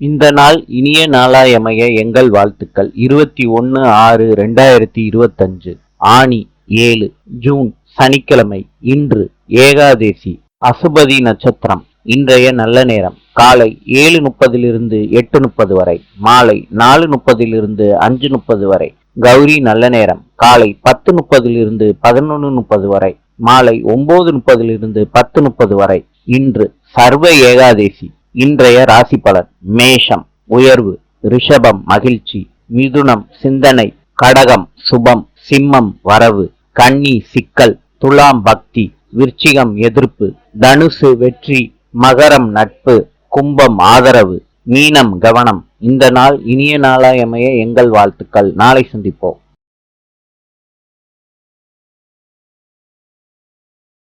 இந்த நாள் இனிய நாளாயமைய எங்கள் வாழ்த்துக்கள். இருபத்தி ஒன்று ஆறு ரெண்டாயிரத்தி இருபத்தஞ்சு ஆணி ஏழு ஜூன் சனிக்கிழமை இன்று ஏகாதேசி அசுபதி நட்சத்திரம் இன்றைய நல்ல நேரம். காலை ஏழு முப்பதிலிருந்து எட்டு முப்பது வரை மாலை நாலு முப்பதிலிருந்து அஞ்சு முப்பது வரை. கௌரி நல்ல நேரம். காலை பத்து முப்பதிலிருந்து பதினொன்று முப்பது வரை மாலை ஒன்பது முப்பதிலிருந்து பத்து முப்பது வரை. இன்று சர்வ ஏகாதேசி இன்றைய ராசி பலன் மேஷம் உயர்வு ரிஷபம் மகிழ்ச்சி மிதுனம் சிந்தனை கடகம் சுபம் சிம்மம் வரவு கன்னி சிக்கல் துலாம் பக்தி விருச்சிகம் எதிர்ப்பு தனுசு வெற்றி மகரம் நட்பு கும்பம் ஆதரவு மீனம் கவனம். இந்த நாள் இனிய நாளாயமைய எங்கள் வாழ்த்துக்கள். நாளை சந்திப்போம்.